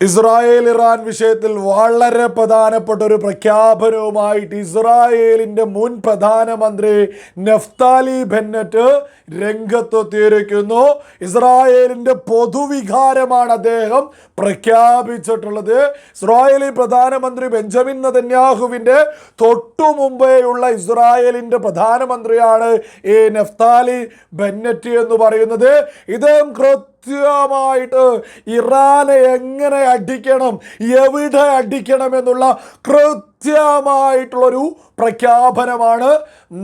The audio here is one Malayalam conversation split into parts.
ഇസ്രായേൽ ഇറാൻ വിഷയത്തിൽ വളരെ പ്രധാനപ്പെട്ട ഒരു പ്രഖ്യാപനവുമായിട്ട് ഇസ്രായേലിന്റെ മുൻ പ്രധാനമന്ത്രി നഫ്താലി ബെന്നറ്റ് രംഗത്തെത്തിയിരിക്കുന്നു ഇസ്രായേലിന്റെ പൊതുവികാരമാണ് അദ്ദേഹം പ്രഖ്യാപിച്ചിട്ടുള്ളത്. ഇസ്രായേലി പ്രധാനമന്ത്രി ബെഞ്ചമിൻ നതന്യാഹുവിന്റെ തൊട്ടു മുമ്പേയുള്ള ഇസ്രായേലിന്റെ പ്രധാനമന്ത്രിയാണ് ഈ നഫ്താലി ബെന്നറ്റ് എന്ന് പറയുന്നത്. ഇദ്ദേഹം കൃത്യമായിട്ട് ഇറാനെ എങ്ങനെ അടിക്കണം എവിടെ അടിക്കണം എന്നുള്ള കൃത്യമായിട്ടുള്ളൊരു പ്രഖ്യാപനമാണ്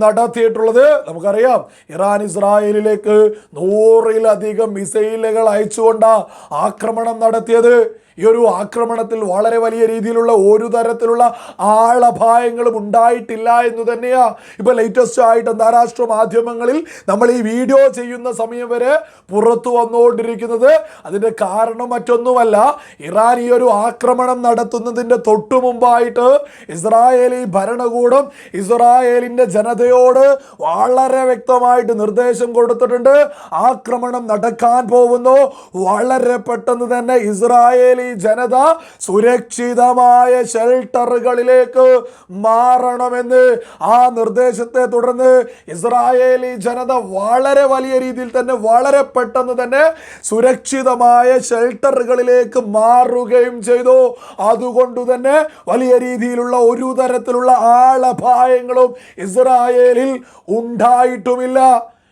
നടത്തിയിട്ടുള്ളത്. നമുക്കറിയാം ഇറാൻ ഇസ്രായേലിലേക്ക് നൂറിലധികം മിസൈലുകൾ അയച്ചുകൊണ്ട് ആക്രമണം നടത്തിയത്. ഈ ഒരു ആക്രമണത്തിൽ വളരെ വലിയ രീതിയിലുള്ള ഒരു തരത്തിലുള്ള ആളപായങ്ങളും ഉണ്ടായിട്ടില്ല എന്ന് തന്നെയാ ഇപ്പൊ ലേറ്റസ്റ്റ് ആയിട്ട് അന്താരാഷ്ട്ര മാധ്യമങ്ങളിൽ നമ്മൾ ഈ വീഡിയോ ചെയ്യുന്ന സമയം വരെ പുറത്തു വന്നുകൊണ്ടിരിക്കുന്നത്. അതിന്റെ കാരണം മറ്റൊന്നുമല്ല ഇറാൻ ഈ ഒരു ആക്രമണം നടത്തുന്നതിന്റെ തൊട്ടു മുമ്പായിട്ട് ഇസ്രായേലി ഭരണകൂടം ഇസ്രായേലിന്റെ ജനതയോട് വളരെ വ്യക്തമായിട്ട് നിർദ്ദേശം കൊടുത്തിട്ടുണ്ട്. ആക്രമണം നടക്കാൻ പോകുന്നു. വളരെ പെട്ടെന്ന് തന്നെ ഇസ്രായേലി ജനത സുരക്ഷിതമായ ഷെൽട്ടറുകളിലേക്ക് മാറണമെന്ന് ആ നിർദ്ദേശത്തെ തുടർന്ന് ഇസ്രായേലി ജനത വളരെ വലിയ രീതിയിൽ തന്നെ വളരെ പെട്ടെന്ന് തന്നെ സുരക്ഷിതമായ ഷെൽട്ടറുകളിലേക്ക് മാറുകയും ചെയ്തു. അതുകൊണ്ട് തന്നെ വലിയ രീതിയിലുള്ള ഒരു തരത്തിലുള്ള ആളപായങ്ങളും ഇസ്രായേലിൽ ഉണ്ടായിട്ടുമില്ല.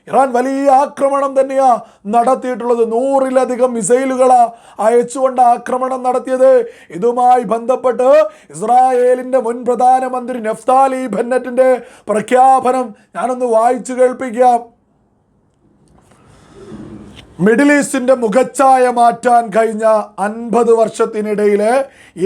ഇറാൻ വലിയ ആക്രമണം തന്നെയാ നടത്തിയിട്ടുള്ളത്. നൂറിലധികം മിസൈലുകളാ അയച്ചുകൊണ്ട് ആക്രമണം നടത്തിയത്. ഇതുമായി ബന്ധപ്പെട്ട് ഇസ്രായേലിന്റെ മുൻ പ്രധാനമന്ത്രി നഫ്താലി ബെന്നറ്റിന്റെ പ്രഖ്യാപനം ഞാനൊന്ന് വായിച്ചു കേൾപ്പിക്കാം. മിഡിൽ ഈസ്റ്റിന്റെ മുഖച്ഛായ മാറ്റാൻ കഴിഞ്ഞ അൻപത് വർഷത്തിനിടയിലെ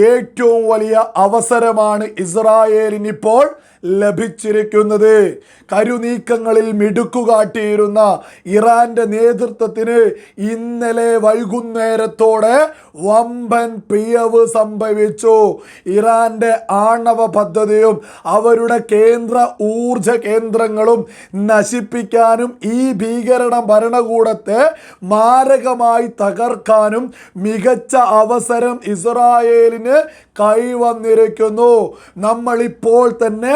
ഏറ്റവും വലിയ അവസരമാണ് ഇസ്രായേലിനിപ്പോൾ ലഭിച്ചിരിക്കുന്നത്. കരുനീക്കങ്ങളിൽ മിടുക്കുകാട്ടിയിരുന്ന ഇറാന്റെ നേതൃത്വത്തിന് ഇന്നലെ വൈകുന്നേരത്തോടെ വമ്പൻ പിയവ് സംഭവിച്ചു. ഇറാന്റെ ആണവ പദ്ധതിയും അവരുടെ കേന്ദ്ര ഊർജ കേന്ദ്രങ്ങളും നശിപ്പിക്കാനും ഈ ഭീകരണ ഭരണകൂടത്തെ മാരകമായി തകർക്കാനും മികച്ച അവസരം ഇസ്രായേലിന് കൈവന്നിരിക്കുന്നു. നമ്മളിപ്പോൾ തന്നെ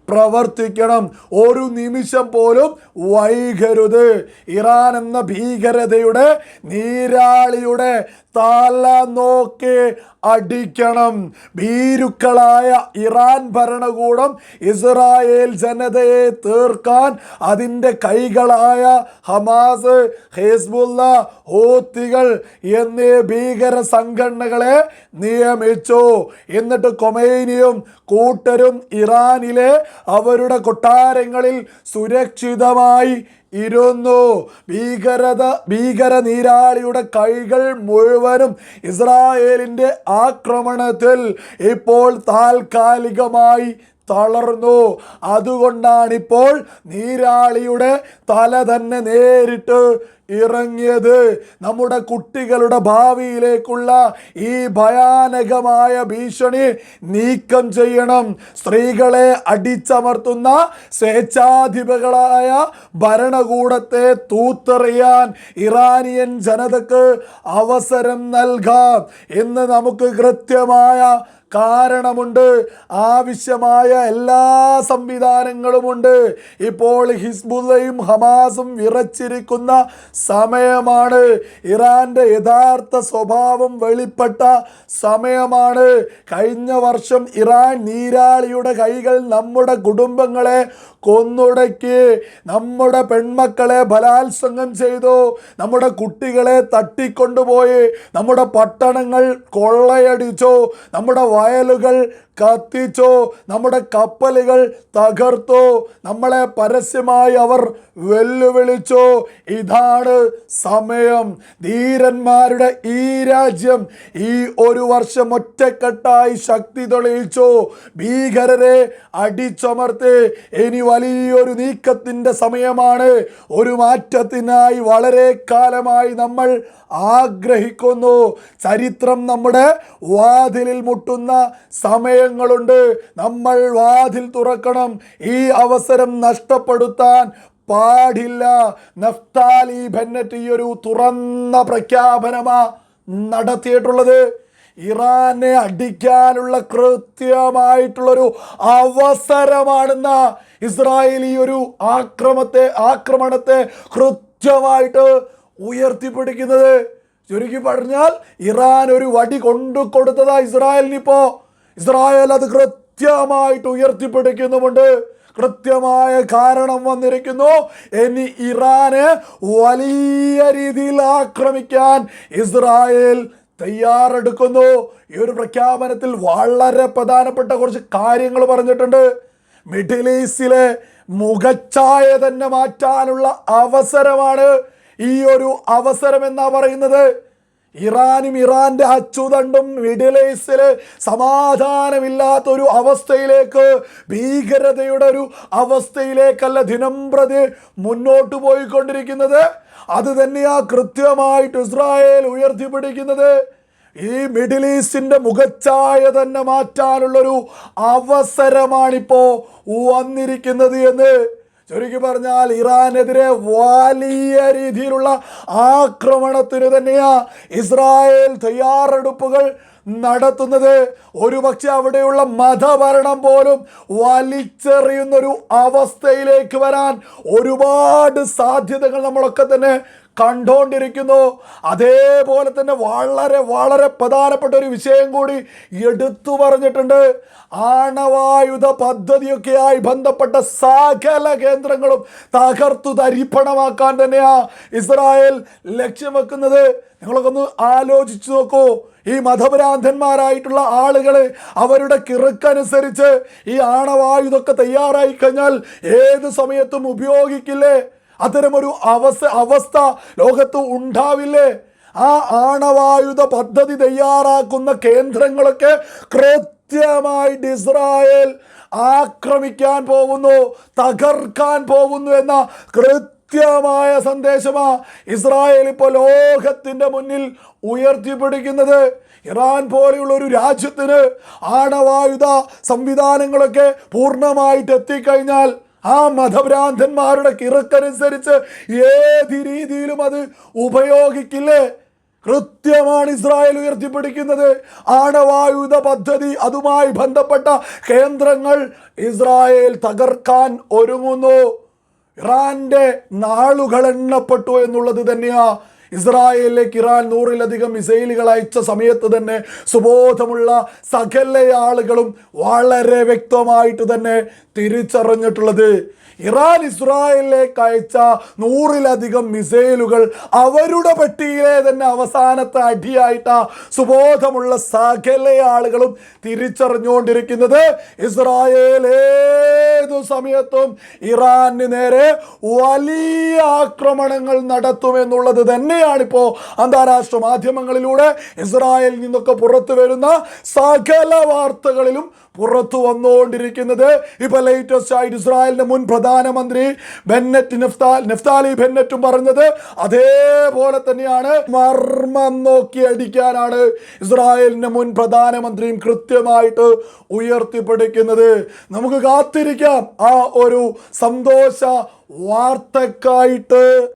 പ്രവർത്തിക്കണം. ഒരു നിമിഷം പോലും വൈകരുത്. ഇറാൻ എന്ന ഭീകരതയുടെ നീരാളിയുടെ തല നോക്കി അടിക്കണം. ഭീരുക്കളായ ഇറാൻ ഭരണകൂടം ഇസ്രായേൽ ജനതയെ തീർക്കാൻ അതിന്റെ കൈകളായ ഹമാസ് ഹെസ്ബുല്ല ഹൂത്തികൾ എന്നീ ഭീകര സംഘടനകളെ നിയമിച്ചു. എന്നിട്ട് കൊമേനിയും കൂട്ടരും ഇറാനിലെ അവരുടെ കൊട്ടാരങ്ങളിൽ സുരക്ഷിതമായി ഇരുന്നു. ഭീകരത ഭീകര നീരാളിയുടെ കൈകൾ മുഴുവനും ഇസ്രായേലിന്റെ ആക്രമണത്തിൽ ഇപ്പോൾ താൽക്കാലികമായി തളർന്നു. അതുകൊണ്ടാണിപ്പോൾ നീരാളിയുടെ തല തന്നെ നേരിട്ട് ഇറങ്ങിയത്. നമ്മുടെ കുട്ടികളുടെ ഭാവിയിലേക്കുള്ള ഈ ഭയാനകമായ ഭീഷണി നീക്കം ചെയ്യണം. സ്ത്രീകളെ അടിച്ചമർത്തുന്ന സ്വേച്ഛാധിപകളായ ഭരണകൂടത്തെ തൂത്തെറിയാൻ ഇറാനിയൻ ജനതക്ക് അവസരം നൽകാം എന്ന് നമുക്ക് കൃത്യമായ കാരണമുണ്ട്. ആവശ്യമായ എല്ലാ സംവിധാനങ്ങളുമുണ്ട്. ഇപ്പോൾ ഹിസ്ബുല്ലയും ഹമാസും വിറച്ചിരിക്കുന്ന സമയമാണ്. ഇറാന്റെ യഥാർത്ഥ സ്വഭാവം വെളിപ്പെട്ട സമയമാണ്. കഴിഞ്ഞ വർഷം ഇറാൻ നീരാളിയുടെ കൈകൾ നമ്മുടെ കുടുംബങ്ങളെ കൊന്നുടക്കി. നമ്മുടെ പെൺമക്കളെ ബലാത്സംഗം ചെയ്തു. നമ്മുടെ കുട്ടികളെ തട്ടിക്കൊണ്ടുപോയി. നമ്മുടെ പട്ടണങ്ങൾ കൊള്ളയടിച്ചു. നമ്മുടെ വയലുകൾ കത്തിച്ചു. നമ്മുടെ കപ്പലുകൾ തകർത്തു. നമ്മളെ പരസ്യമായി അവർ വെല്ലുവിളിച്ചു. ഇതാണ് സമയം. ധീരന്മാരുടെ ഈ രാജ്യം ഈ ഒരു വർഷം ഒറ്റക്കെട്ടായി ശക്തി തെളിയിച്ചു. ഭീകരരെ അടിച്ചമർത്തി. ഇനി വലിയൊരു നീക്കത്തിന്റെ സമയമാണ്. ഒരു മാറ്റത്തിനായി വളരെ കാലമായി നമ്മൾ ആഗ്രഹിക്കുന്നു. ചരിത്രം നമ്മുടെ വാതിലിൽ മുട്ടുന്ന സമയങ്ങളുണ്ട് നമ്മൾ വാതിൽ തുറക്കണം. ഈ അവസരം നഷ്ടപ്പെടുത്താൻ പാടില്ല. നഫ്താലി ബെന്നറ്റ് ഈ ഒരു തുറന്ന പ്രഖ്യാപനമാ നടത്തിയിട്ടുള്ളത്. ഇറാനെ അടിക്കാനുള്ള കൃത്യമായിട്ടുള്ളൊരു അവസരമാണെന്ന ഇസ്രായേൽ ഈ ഒരു ആക്രമത്തെ ആക്രമണത്തെ കൃത്യമായിട്ട് ഉയർത്തിപ്പിടിക്കുന്നത്. ചുരുക്കി പറഞ്ഞാൽ ഇറാൻ ഒരു വടി കൊണ്ടു കൊടുത്തതാ ഇസ്രായേലിനിപ്പോ. ഇസ്രായേൽ അത് കൃത്യമായിട്ട് ഉയർത്തിപ്പിടിക്കുന്നുമുണ്ട്. കൃത്യമായ കാരണം വന്നിരിക്കുന്നു. ഇനി ഇറാന് വലിയ രീതിയിൽ ആക്രമിക്കാൻ ഇസ്രായേൽ തയ്യാറെടുക്കുന്നു. ഈ ഒരു പ്രഖ്യാപനത്തിൽ വളരെ പ്രധാനപ്പെട്ട കുറച്ച് കാര്യങ്ങൾ പറഞ്ഞിട്ടുണ്ട്. മിഡിൽ ഈസ്റ്റിലെ മുഖച്ഛായ തന്നെ മാറ്റാനുള്ള അവസരമാണ് ഈ ഒരു അവസരം എന്നാ പറയുന്നത്. ഇറാനും ഇറാന്റെ അച്ചുതണ്ടും മിഡിൽ ഈസ്റ്റിൽ സമാധാനമില്ലാത്തൊരു അവസ്ഥയിലേക്ക് ഭീകരതയുടെ ഒരു അവസ്ഥയിലേക്കല്ല ദിനം പ്രതി മുന്നോട്ട് പോയിക്കൊണ്ടിരിക്കുന്നത്. അത് തന്നെയാ കൃത്യമായിട്ട് ഇസ്രായേൽ ഉയർത്തിപ്പിടിക്കുന്നത്. ഈ മിഡിൽ ഈസ്റ്റിന്റെ മുഖച്ഛായ തന്നെ മാറ്റാനുള്ളൊരു അവസരമാണിപ്പോ വന്നിരിക്കുന്നത് എന്ന് ചുരുക്കി പറഞ്ഞാൽ ഇറാനെതിരെ വലിയ രീതിയിലുള്ള ആക്രമണത്തിന് തന്നെയാ ഇസ്രായേൽ തയ്യാറെടുപ്പുകൾ നടത്തുന്നത്. ഒരുപക്ഷെ അവിടെയുള്ള മതഭരണം പോലും വലിച്ചെറിയുന്നൊരു അവസ്ഥയിലേക്ക് വരാൻ ഒരുപാട് സാധ്യതകൾ നമ്മളൊക്കെ തന്നെ കണ്ടോണ്ടിരിക്കുന്നു. അതേപോലെ തന്നെ വളരെ വളരെ പ്രധാനപ്പെട്ട ഒരു വിഷയം കൂടി എടുത്തു പറഞ്ഞിട്ടുണ്ട്. ആണവായുധ പദ്ധതിയൊക്കെയായി ബന്ധപ്പെട്ട സകല കേന്ദ്രങ്ങളും തകർത്തു തരിപ്പണമാക്കാൻ തന്നെയാ ഇസ്രായേൽ ലക്ഷ്യം വെക്കുന്നത്. നിങ്ങളൊക്കെ ഒന്ന് ആലോചിച്ചു നോക്കൂ. ഈ മതഭ്രാന്തന്മാരായിട്ടുള്ള ആളുകൾ അവരുടെ കിറുക്കനുസരിച്ച് ഈ ആണവായുധമൊക്കെ തയ്യാറായി കഴിഞ്ഞാൽ ഏത് സമയത്തും ഉപയോഗിക്കില്ലേ? അത്തരമൊരു അവസ്ഥ അവസ്ഥ ലോകത്ത് ഉണ്ടാവില്ലേ? ആ ആണവായുധ പദ്ധതി തയ്യാറാക്കുന്ന കേന്ദ്രങ്ങളൊക്കെ കൃത്യമായിട്ട് ഇസ്രായേൽ ആക്രമിക്കാൻ പോകുന്നു തകർക്കാൻ പോകുന്നു എന്ന കൃത്യമായ സന്ദേശമാ ഇസ്രായേൽ ഇപ്പോൾ ലോകത്തിന്റെ മുന്നിൽ ഉയർത്തിപ്പിടിക്കുന്നത്. ഇറാൻ പോലെയുള്ള ഒരു രാജ്യത്തിന് ആണവായുധ സംവിധാനങ്ങളൊക്കെ പൂർണമായിട്ട് എത്തിക്കഴിഞ്ഞാൽ ആ മതഭ്രാന്തന്മാരുടെ കിറുക്കനുസരിച്ച് ഏത് രീതിയിലും അത് ഉപയോഗിക്കില്ലേ? കൃത്യമാണ് ഇസ്രായേൽ ഉയർത്തിപ്പിടിക്കുന്നത്. ആണവായുധ പദ്ധതി അതുമായി ബന്ധപ്പെട്ട കേന്ദ്രങ്ങൾ ഇസ്രായേൽ തകർക്കാൻ ഒരുങ്ങുന്നു. ഇറാന്റെ നാളുകൾ എണ്ണപ്പെട്ടു എന്നുള്ളത് തന്നെയാ. ഇസ്രായേലിലേക്ക് ഇറാൻ നൂറിലധികം മിസൈലുകൾ അയച്ച സമയത്ത് തന്നെ സുബോധമുള്ള സകല ആളുകളും വളരെ വ്യക്തമായിട്ട് തന്നെ തിരിച്ചറിഞ്ഞിട്ടുള്ളത്. ഇറാൻ ഇസ്രായേലിലേക്ക് അയച്ച നൂറിലധികം മിസൈലുകൾ അവരുടെ പെട്ടിയിലെ തന്നെ അവസാനത്തെ അടിയായിട്ട സുബോധമുള്ള സകല ആളുകളും തിരിച്ചറിഞ്ഞുകൊണ്ടിരിക്കുന്നത്. ഇസ്രായേൽ ഏതു സമയത്തും ഇറാന് നേരെ വലിയ ആക്രമണങ്ങൾ നടത്തുമെന്നുള്ളത് തന്നെയാണിപ്പോ അന്താരാഷ്ട്ര മാധ്യമങ്ങളിലൂടെ ഇസ്രായേലിൽ നിന്നൊക്കെ പുറത്തു വരുന്ന സകല വാർത്തകളിലും പുറത്തു വന്നുകൊണ്ടിരിക്കുന്നത്. ഇപ്പൊ ലേറ്റസ്റ്റ് ആയിട്ട് ഇസ്രായേലിന്റെ മുൻ പ്രധാനമന്ത്രി ബെന്നറ്റ് നെഫ്താൽ നെഫ്താലി ബെന്നറ്റും പറഞ്ഞത് അതേപോലെ തന്നെയാണ്. മർമ്മം നോക്കി അടിക്കാനാണ് ഇസ്രായേലിന്റെ മുൻ പ്രധാനമന്ത്രിയും കൃത്യമായിട്ട് ഉയർത്തിപ്പിടിക്കുന്നത്. നമുക്ക് കാത്തിരിക്കാം ആ ഒരു സന്തോഷ വാർത്തക്കായിട്ട്.